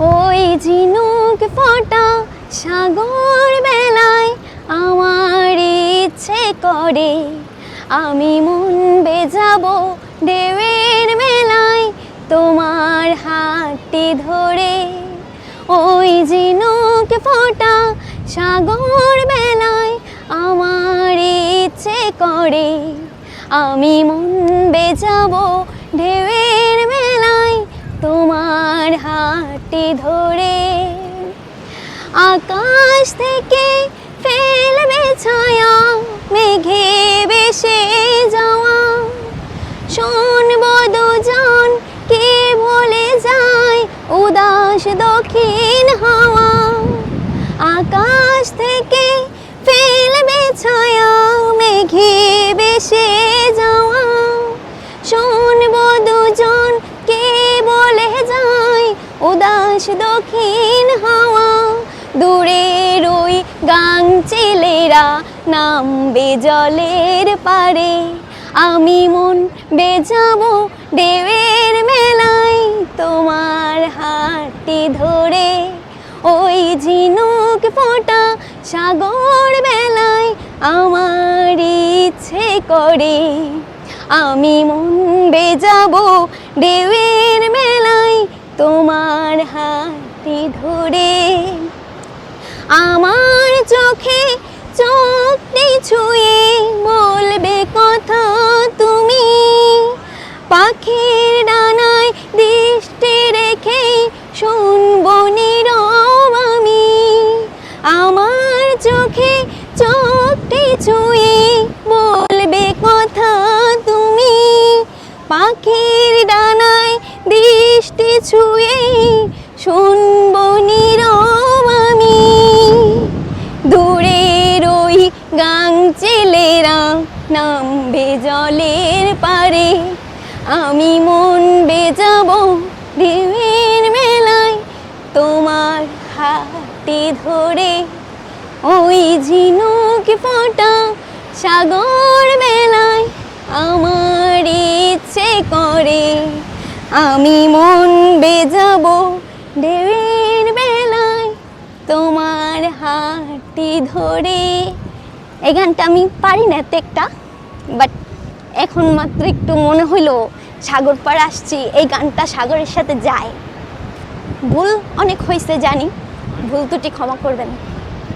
ওই ঝিনুক ফটা সাগর বেলায় আমার ইচ্ছে করে। আমি মন বেজাব দেবের মেলায় তোমার হাতটি ধরে। ওই ঝিনুক ফোটা সাগর বেলায় আমার ইচ্ছে করে। আমি মন বেজাবো হাতটি ধরে আকাশ থেকে ফেলবে ছায়া, মেঘে বেশে যাওয়া। শুনব দুজন কে বলে যায় উদাস দক্ষিণ হাওয়া? উদাস দক্ষিণ হাওয়া দূরে রই গাং ছেলেরা নামবে জলের পারে আমি মন বেজাবো ঢেউয়ের মেলায় তোমার হাতটি ধরে। ওই ঝিনুক ফোটা সাগর বেলায় আমার ইচ্ছে করে। আমি মন বেজাবো ঢেউয়ের মেলায় তোমার হাতটি ধরে আমার চোখে চোখটি ছুঁয়ে বলবে কথা তুমি। পাখির ডানায় দৃষ্টি রেখে শুনব নীরব আমি। আমার চোখে চোখটি ছুঁয়ে বলবে কথা তুমি। পাখির ডানায় দৃষ্টি ছুঁয়ে শুনব নীরব আমি। দূরে রই গাং ছেলেরা নামবে জলের পারে। আমি মন বেজাবো ঢেউয়ের মেলায় তোমার হাতে ধরে। ওই ঝিনুক ফোটা সাগর বেলায় আমি মন বেজাবো ঢেউয়ের বেলায় তোমার হাতটি ধরে। এই গানটা আমি পারি না এত একটা বাট এখন মাত্র একটু মনে হইল সাগর পাড় আসছি, এই গানটা সাগরের সাথে যায়। ভুল অনেক হয়েছে জানি, ভুল দুটি ক্ষমা করবেন।